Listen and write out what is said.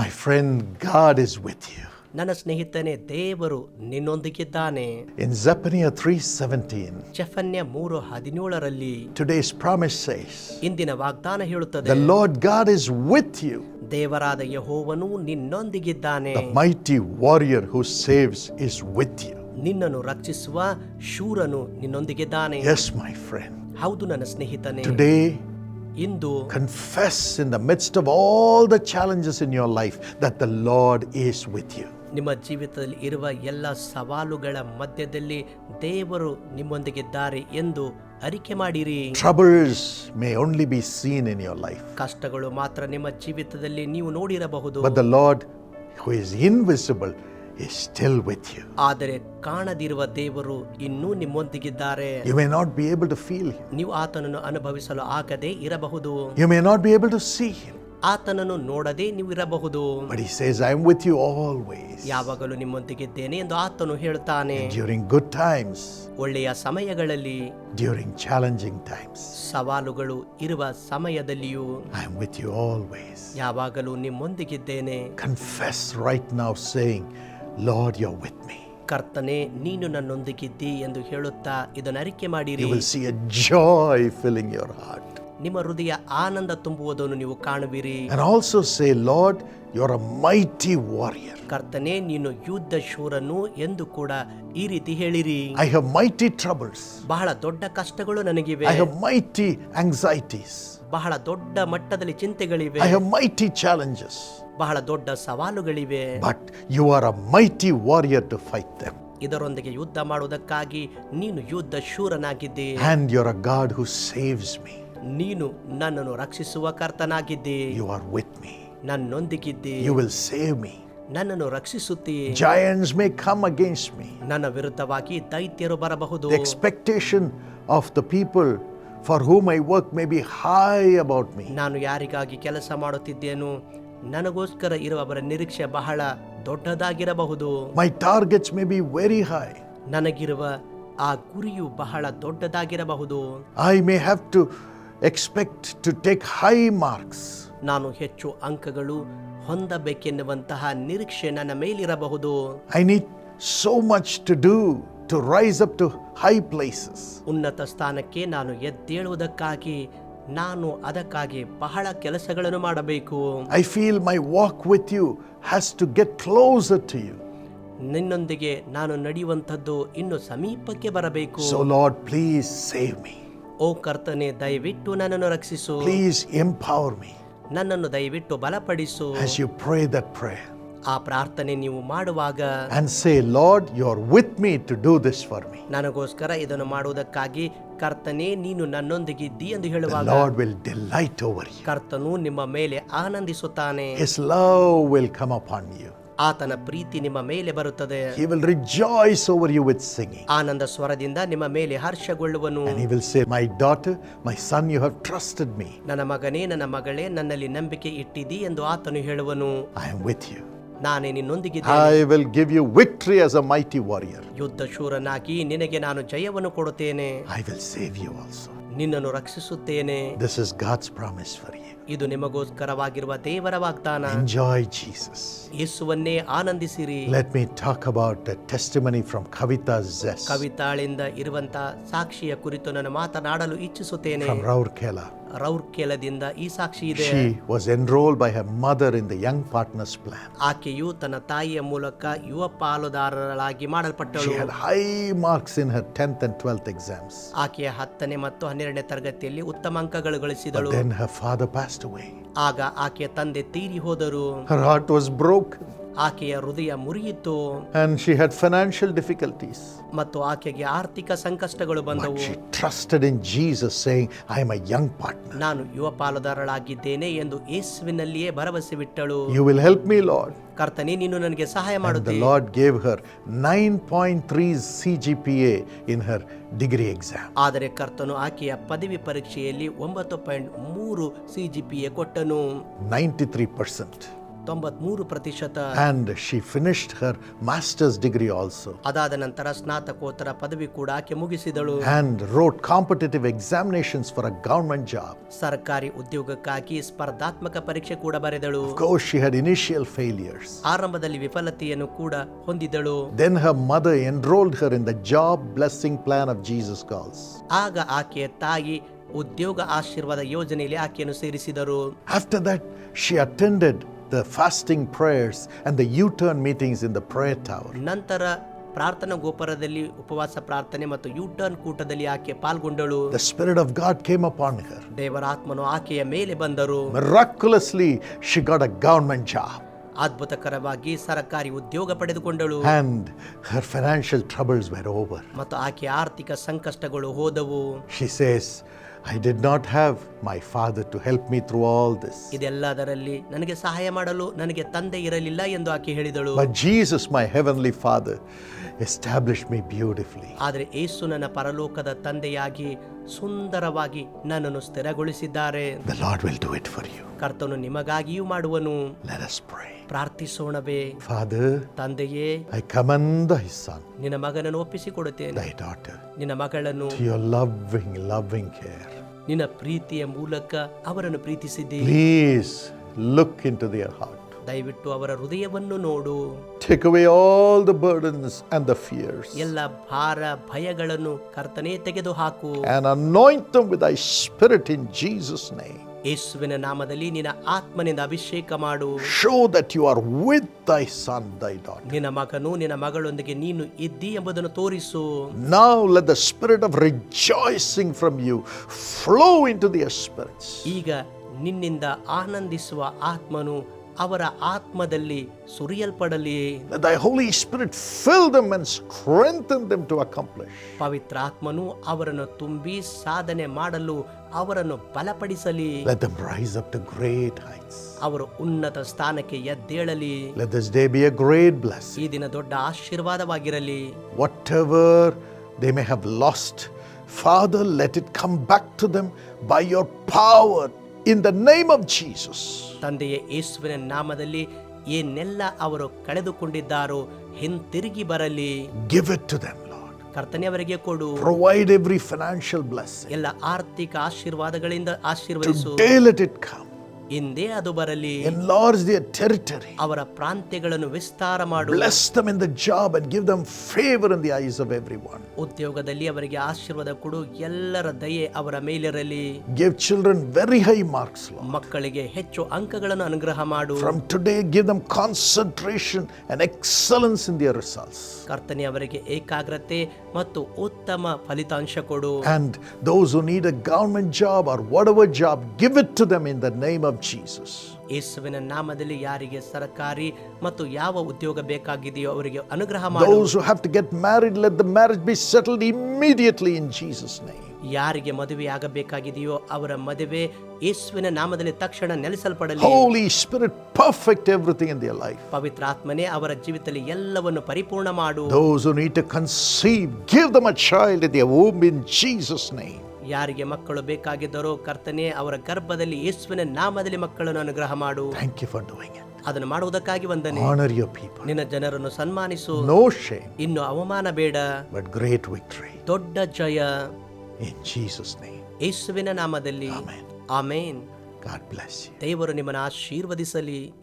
My friend, God is with you. ನನ್ನ ಸ್ನೇಹಿತನೇ ದೇವರು ನಿನ್ನೊಂದಿಗಿದ್ದಾನೆ In Zephaniah 3:17, ಚಫನ್ಯ ಮೂರು ಹದಿನೇಳರಲ್ಲಿ today's promise says, ಇಂದಿನ ವಾಗ್ದಾನ ಹೇಳುತ್ತದೆ "The Lord God is with you, ದೇವರಾದ ಯಹೋವನು ನಿನ್ನೊಂದಿಗಿದ್ದಾನೆ the mighty warrior who saves is with you." ನಿನ್ನನ್ನು ರಕ್ಷಿಸುವ ಶೂರನು ನಿನ್ನೊಂದಿಗಿದ್ದಾನೆ Yes, my friend. ಹೌದು ನನ್ನ ಸ್ನೇಹಿತನೇ Today, into confess in the midst of all the challenges in your life that the Lord is with you ನಿಮ್ಮ ಜೀವಿತದಲ್ಲಿ ಇರುವ ಎಲ್ಲ ಸವಾಲುಗಳ ಮಧ್ಯದಲ್ಲಿ ದೇವರು ನಿಮ್ಮೊಂದಿಗಿದ್ದಾರೆ ಎಂದು ಅರಿಕೆ ಮಾಡಿರಿ. Troubles may only be seen in your life ಕಷ್ಟಗಳು ಮಾತ್ರ ನಿಮ್ಮ ಜೀವಿತದಲ್ಲಿ ನೀವು ನೋಡಿರಬಹುದು. But the Lord who is invisible, is still with you. ಆದರೆ ಕಾಣದಿರುವ ದೇವರು ಇನ್ನೂ ನಿಮ್ಮೊಂದಿಗಿದ್ದಾರೆ You may not be able to feel Him, ನೀವು ಆತನನ್ನು ಅನುಭವಿಸಲು ಆಗದೆ ಇರಬಹುದು you may not be able to see Him, ಆತನನ್ನು ನೋಡದೆ ನೀವು ಇರಬಹುದು but He says, I am with you always. ಯಾವಾಗಲೂ ನಿಮ್ಮೊಂದಿಗಿದ್ದೇನೆ ಎಂದು ಆತನು ಹೇಳುತ್ತಾನೆ During good times, ಒಳ್ಳೆಯ ಸಮಯಗಳಲ್ಲಿ during challenging times, ಸವಾಲುಗಳು ಇರುವ ಸಮಯದಲ್ಲಿಯೂ I am with you always. ಯಾವಾಗಲೂ ನಿಮ್ಮೊಂದಿಗಿದ್ದೇನೆ Confess right now, saying, Lord, you're with me. ಕರ್ತನೆ ನೀನು ನನ್ನೊಂದಿಗಿದ್ದಿ ಎಂದು ಹೇಳುತ್ತಾ ಇದನ್ನು ಅರಿಕೆ ಮಾಡಿರಿ You will see a joy filling your heart. ನಿಮ್ಮ ಹೃದಯ ಆನಂದ ತುಂಬುವುದನ್ನು ನೀವು ಕಾಣುವಿರಿ. Also say Lord your mighty warrior ಕರ್ತನೆ ನೀನು ಯುದ್ಧ ಶೂರನು ಎಂದು ಕೂಡ ಈ ರೀತಿ ಹೇಳಿರಿ. ಐ ಹ್ಯಾವ್ ಮೈಟಿ ಟ್ರಬಲ್ಸ್ ಬಹಳ ದೊಡ್ಡ ಕಷ್ಟಗಳು ನನಗಿವೆ. ಐ ಹ್ಯಾವ್ ಮೈಟಿ ಆಂಗ್ಸೈಟೀಸ್ ಬಹಳ ದೊಡ್ಡ ಮಟ್ಟದಲ್ಲಿ ಚಿಂತೆಗಳಿವೆ. ಐ ಹ್ಯಾವ್ ಮೈಟಿ ಚಾಲೆಂಜಸ್ ಬಹಳ ದೊಡ್ಡ ಸವಾಲುಗಳಿವೆ. But you are a mighty warrior to fight them ಇದರೊಂದಿಗೆ ಯುದ್ಧ ಮಾಡುವುದಕ್ಕಾಗಿ ನೀನು ಯುದ್ಧ ಶೂರನಾಗಿದ್ದೀ. And your a God who saves me ನೀನು ನನ್ನನ್ನು ರಕ್ಷಿಸುವ ಕರ್ತನಾಗಿದ್ದಿ You are with me. ನನ್ನೊಂದಿಗಿದ್ದಿ You will save me. ನನ್ನನ್ನು ರಕ್ಷಿಸುತ್ತಿ Giants may come against me. ನನ್ನ ವಿರುದ್ಧವಾಗಿ ದೈತ್ಯರು ಬರಬಹುದು The expectation of the people for whom I work may be high about me. ನಾನು ಯಾರಿಗಾಗಿ ಕೆಲಸ ಮಾಡುತ್ತಿದ್ದೇನೋ ನನಗೋಸ್ಕರ ಇರುವವರ ನಿರೀಕ್ಷೆ ಬಹಳ ದೊಡ್ಡದಾಗಿರಬಹುದು My targets may be very high. ನನಗಿರುವ ಆ ಗುರಿಯು ಬಹಳ ದೊಡ್ಡದಾಗಿರಬಹುದು I may have to expect to take high marks. ನಾನು ಹೆಚ್ಚು ಅಂಕಗಳು ಹೊಂದಬೇಕೆನ್ನುವಂತಹ ನಿರೀಕ್ಷೆ ನನ್ನ ಮೇಲಿರಬಹುದು I need so much to do to rise up to high places. ಉನ್ನತ ಸ್ಥಾನಕ್ಕೆ ನಾನು ಎದ್ದೇಳುವುದಕ್ಕಾಗಿ ನಾನು ಅದಕ್ಕಾಗಿ ಬಹಳ ಕೆಲಸಗಳನ್ನು ಮಾಡಬೇಕು I feel my walk with you has to get closer to you. ನಿನ್ನೊಂದಿಗೆ ನಾನು ನಡೆಯುವಂಥದ್ದು ಇನ್ನು ಸಮೀಪಕ್ಕೆ ಬರಬೇಕು So, Lord, please save me. ಓ ಕರ್ತನೆ ದಯವಿಟ್ಟು ನನ್ನನ್ನು ರಕ್ಷಿಸು Please empower me ನನ್ನನ್ನು ದಯವಿಟ್ಟು ಬಲಪಡಿಸು as you pray that prayer. ಆ ಪ್ರಾರ್ಥನೆ ನೀವು ಮಾಡುವಾಗ And say, Lord, you're with me to do this for me. ನನಗೋಸ್ಕರ ಇದನ್ನು ಮಾಡುವುದಕ್ಕಾಗಿ ಕರ್ತನೆ ನೀನು ನನ್ನೊಂದಿಗೆ ನನ್ನೊಂದಿಗಿದ್ದಿ ಎಂದು The ಹೇಳುವಾಗ Lord will delight over you. ಕರ್ತನು ನಿಮ್ಮ ಮೇಲೆ ಆನಂದಿಸುತ್ತಾನೆ His love will come upon you. ಆತನ ಪ್ರೀತಿ ನಿಮ್ಮ ಮೇಲೆ ಬರುತ್ತದೆ He will rejoice over you with singing. ಆನಂದ ಸ್ವರದಿಂದ ನಿಮ್ಮ ಮೇಲೆ ಹರ್ಷಗೊಳ್ಳುವನು And he will say, My daughter, my son, you have trusted me. ನನ್ನ ಮಗನೇ ನನ್ನ ಮಗಳೇ ನನ್ನಲ್ಲಿ ನಂಬಿಕೆ ಇಟ್ಟಿದಿ ಎಂದು ಆತನು ಹೇಳುವನು I am with you. ನಾನೇ ನಿನ್ನೊಂದಿಗೆ I will give you victory as a mighty warrior ಯುದ್ಧ ಶೂರನಾಗಿ ನಿನಗೆ ನಾನು ಜಯವನ್ನು ಕೊಡುತ್ತೇನೆ I will save you also. ನಿನ್ನನ್ನು ರಕ್ಷಿಸುತ್ತೇನೆ. This is God's promise for you ಇದು ನಿಮಗೋಸ್ಕರವಾಗಿರುವ ದೇವರ ವಾಗ್ದಾನ. ಎಂಜಾಯ್ ಜೀಸಸ್ ಯೇಸುವನ್ನೇ ಆನಂದಿಸಿರಿ. Let me talk about the testimony from Kavitha chess ಕವಿತಾಳಿಂದ ಇರುವಂತ ಸಾಕ್ಷಿಯ ಕುರಿತು ನಾನು ಮಾತನಾಡಲು ಇಚ್ಛಿಸುತ್ತೇನೆ. ರೌರ್ Raurkela. ರೌರ್ಕೆಲದಿಂದ ಈ ಸಾಕ್ಷಿ ಇದೆ She was enrolled by her mother in the Young Partners Plan. ಆಕೆಯು ತನ್ನ ತಾಯಿಯ ಮೂಲಕ ಯುವ ಪಾಲುದಾರರಾಗಿ ಮಾಡಲ್ಪಟ್ಟಳು She had high marks in her 10th and 12th exams. ಆಕೆಯ ಹತ್ತನೇ ಮತ್ತು ಹನ್ನೆರಡನೇ ತರಗತಿಯಲ್ಲಿ ಉತ್ತಮ ಅಂಕಗಳು ಗಳಿಸಿದಳು then her father passed away. ಆಗ ಆಕೆಯ ತಂದೆ ತೀರಿ ಹೋದರು Her heart was broken ಆಕೆಯ ಹೃದಯ ಮುರಿಯಿತು and she had financial difficulties. ಮತ್ತು ಆಕೆಗೆ ಆರ್ಥಿಕ ಸಂಕಷ್ಟಗಳು But ಬಂದವು she trusted in Jesus, saying, I am a young partner. ನಾನು ಯುವ ಪಾಲುದಾರಳಾಗಿದ್ದೇನೆ ಎಂದು ಯೇಸುವಿನಲ್ಲಿಯೇ ಭರವಸೆ ಬಿಟ್ಟಳು You will help me, Lord. ಕರ್ತನೆ ನೀನು ನನಗೆ ಸಹಾಯ And the ಮಾಡುತ್ತೆ Lord gave her 9.3 CGPA in her degree exam. ಆದರೆ ಕರ್ತನು ಆಕೆಯ ಪದವಿ ಪರೀಕ್ಷೆಯಲ್ಲಿ ಒಂಬತ್ತು ಪಾಯಿಂಟ್ ಮೂರು ಸಿ ಜಿ ಪಿ ಎ ಕೊಟ್ಟನು 93%. ತೊಂಬತ್ಮೂರು ಪ್ರತಿಶತ And she finished her master's degree also ಅದಾದ ನಂತರ ಸ್ನಾತಕೋತ್ತರ ಪದವಿ ಕೂಡ ಆಕೆ ಮುಗಿಸಿದಳು and wrote competitive examinations for a government job. ಸರ್ಕಾರಿ ಉದ್ಯೋಗಕ್ಕಾಗಿ ಸ್ಪರ್ಧಾತ್ಮಕ ಪರೀಕ್ಷೆ ಕೂಡ ಬರೆದಳು Of course, she had initial failures. ಆರಂಭದಲ್ಲಿ ವಿಫಲತೆಯನ್ನು ಕೂಡ ಹೊಂದಿದಳು Then her mother enrolled her in the job blessing plan of Jesus Calls. ಆಗ ಆಕೆಯ ತಾಯಿ ಉದ್ಯೋಗ ಆಶೀರ್ವಾದ ಯೋಜನೆಯಲ್ಲಿ ಆಕೆಯನ್ನು ಸೇರಿಸಿದರು After that, she attended the fasting prayers and the U turn meetings in the prayer tower. ನಂತರ ಪ್ರಾರ್ಥನಾ ಗೋಪುರದಲ್ಲಿ ಉಪವಾಸ ಪ್ರಾರ್ಥನೆ ಮತ್ತು ಯೂಟರ್ನ್ ಕೂಟದಲ್ಲಿ ಆಕೆ ಪಾಲ್ಗೊಂಡಳು The Spirit of God came upon her. ದೇವರಾತ್ಮನು ಆಕೆಯ ಮೇಲೆ ಬಂದರು Miraculously, she got a government job. ಅದ್ಭುತಕರವಾಗಿ ಸರ್ಕಾರಿ ಉದ್ಯೋಗ ಪಡೆದುಕೊಂಡಳು And her financial troubles were over. ಮತ್ತು ಆಕೆ ಆರ್ಥಿಕ ಸಂಕಷ್ಟಗಳು ಹೋದವು She says, I did not have my father to help me through all this. ಇದೆಲ್ಲದರಲ್ಲಿ ನನಗೆ ಸಹಾಯ ಮಾಡಲು ನನಗೆ ತಂದೆ ಇರಲಿಲ್ಲ ಎಂದು ಆಕೆ ಹೇಳಿದಳು But Jesus, my heavenly father, established me beautifully. ಆದರೆ ಏಸು ನನ್ನ ಪರಲೋಕದ ತಂದೆಯಾಗಿ ಸುಂದರವಾಗಿ ನನ್ನನ್ನು ಸ್ಥಿರಗೊಳಿಸಿದ್ದಾರೆ. Will do it for you ಕರ್ತನು ನಿಮಗಾಗಿಯೂ ಮಾಡುವನು. ಪ್ರಾರ್ಥಿಸೋಣವೇ. ತಂದೆಯೇ ಫಾದರ್ ಐ ಕಮಂದ ಹೈಸ್ ನಿನ್ನ ಮಗನನ್ನು ಒಪ್ಪಿಸಿಕೊಡುತ್ತೇನೆ. ನಿನ್ನ ಮಗಳನ್ನು. ಲವ್ವಿಂಗ್ ಲವ್ವಿಂಗ್ ಕೇರ್ ನಿನ್ನ ಪ್ರೀತಿಯ ಮೂಲಕ ಅವರನ್ನು ಪ್ರೀತಿಸಿದ್ದೀಸ್ look into their heart ದಯವಿಟ್ಟು ಅವರ ಹೃದಯವನ್ನು ನೋಡು Take away all the burdens and the fears ಎಲ್ಲ ಭಾರ ಭಯಗಳನ್ನು ಕರ್ತನೇ ತೆಗೆದುಹಾಕು and anoint them with thy spirit in Jesus' name. ಯೇಸುವಿನ ನಾಮದಲ್ಲಿ ನಿನ್ನ ಆತ್ಮನಿಂದ ಅಭಿಷೇಕ ಮಾಡು Show that you are with thy son, thy daughter. ನಿನ್ನ ಮಗನು ನಿನ್ನ ಮಗಳೊಂದಿಗೆ ನೀನು ಇದ್ದಿ ಎಂಬುದನ್ನು ತೋರಿಸು Now let the spirit of rejoicing from you flow into their spirits. ಈಗ ನಿನ್ನಿಂದ ಆನಂದಿಸುವ ಆತ್ಮನು ಅವರ ಆತ್ಮದಲ್ಲಿ ಸುರಿಯಲ್ಪಡಲಿ Let thy Holy Spirit fill them and strengthen them to accomplish. ಪವಿತ್ರ ಆತ್ಮನು ಅವರನ್ನು ತುಂಬಿ ಸಾಧನೆ ಮಾಡಲು ಅವರನ್ನು ಬಲಪಡಿಸಲಿ Let them rise up to great heights. ಅವರು ಉನ್ನತ ಸ್ಥಾನಕ್ಕೆ ಎದ್ದೇಳಲಿ Let this day be a great blessing. ಈ ದಿನ ದೊಡ್ಡ ಆಶೀರ್ವಾದವಾಗಿರಲಿ Whatever they may have lost, Father, let it come back to them by your power in the name of Jesus ತಂದೆಯ ಯೇಸುವಿನ ನಾಮದಲ್ಲಿ ಏನೆಲ್ಲ ಅವರು ಕಳೆದುಕೊಂಡಿದ್ದಾರೋ ಹಿಂತಿರುಗಿ ಬರಲಿ give it to them, Lord. ಕರ್ತನೆ ಅವರಿಗೆ ಕೊಡು ಪ್ರೊವೈಡ್ ಎವ್ರಿ financial blessing. ಎಲ್ಲ ಆರ್ಥಿಕ ಆಶೀರ್ವಾದಗಳಿಂದ ಆಶೀರ್ವದಿಸು let it come. ಹಿಂದೆ ಅದು ಬರಲಿ. ಲಾರ್ಜ್ ದಿಯರ್ ಟೆರಿಟರಿ ಅವರ ಪ್ರಾಂತ್ಯಗಳನ್ನು ವಿಸ್ತಾರ ಮಾಡು. Bless them in the job and give them favour in the eyes of everyone ಉದ್ಯೋಗದಲ್ಲಿ ಅವರಿಗೆ ಆಶೀರ್ವಾದ ಕೊಡು ಎಲ್ಲರ ದಯೆ ಅವರ ಮೇಲಿರಲಿ. Give children very high marks ಮಕ್ಕಳಿಗೆ ಹೆಚ್ಚು ಅಂಕಗಳನ್ನು ಅನುಗ್ರಹ ಮಾಡು. From today give them concentration and excellence in the results ಕರ್ತನೆ ಅವರಿಗೆ ಏಕಾಗ್ರತೆ ಮತ್ತು ಉತ್ತಮ ಫಲಿತಾಂಶ ಕೊಡು. And those who need a government job or whatever job give it to them in the name of Jesus. ಯೇಸುವಿನ ನಾಮದಲ್ಲಿ ಯಾರಿಗೆ ಸರ್ಕಾರಿ ಮತ್ತು ಯಾವ ಉದ್ಯೋಗ ಬೇಕಾಗಿದೆಯೋ ಅವರಿಗೆ ಅನುಗ್ರಹ ಮಾಡು Those who have to get married, let the marriage be settled immediately in Jesus' name. ಯಾರಿಗೆ ಮದುವೆ ಆಗಬೇಕಾಗಿದೆಯೋ ಅವರ ಮದುವೆ ಯೇಸುವಿನ ನಾಮದಲ್ಲಿ ತಕ್ಷಣ ನೆಲೆಸಲ್ಪಡಲಿ Holy Spirit, perfect everything in their life. ಪವಿತ್ರ ಆತ್ಮನೇ ಅವರ ಜೀವಿತದಲ್ಲಿ ಎಲ್ಲವನ್ನು ಪರಿಪೂರ್ಣ ಮಾಡು Those who need to conceive, give them a child in their womb in Jesus' name. ಯಾರಿಗೆ ಮಕ್ಕಳು ಬೇಕಾಗಿದ್ದರೋ ಕರ್ತನೆ ಅವರ ಗರ್ಭದಲ್ಲಿ ಯೇಸುವಿನ ನಾಮದಲ್ಲಿ ಮಕ್ಕಳನ್ನು ಅನುಗ್ರಹ ಮಾಡು. Thank you it. ಅದನ್ನು ಮಾಡುವುದಕ್ಕಾಗಿ ವಂದನೆ. ನಿನ್ನ ಜನರನ್ನು ಸನ್ಮಾನಿಸು. ನೋ ಇನ್ನು ಅವಮಾನ ಬೇಡ. ಬಟ್ ಗ್ರೇಟ್ ವಿಕ್ಟರಿ ದೊಡ್ಡ ಜಯ. ಇನ್. ಯೇಸುವಿನ ನಾಮದಲ್ಲಿ. ಆಮೆನ್. You. ದೇವರು ನಿಮ್ಮನ್ನು ಆಶೀರ್ವದಿಸಲಿ.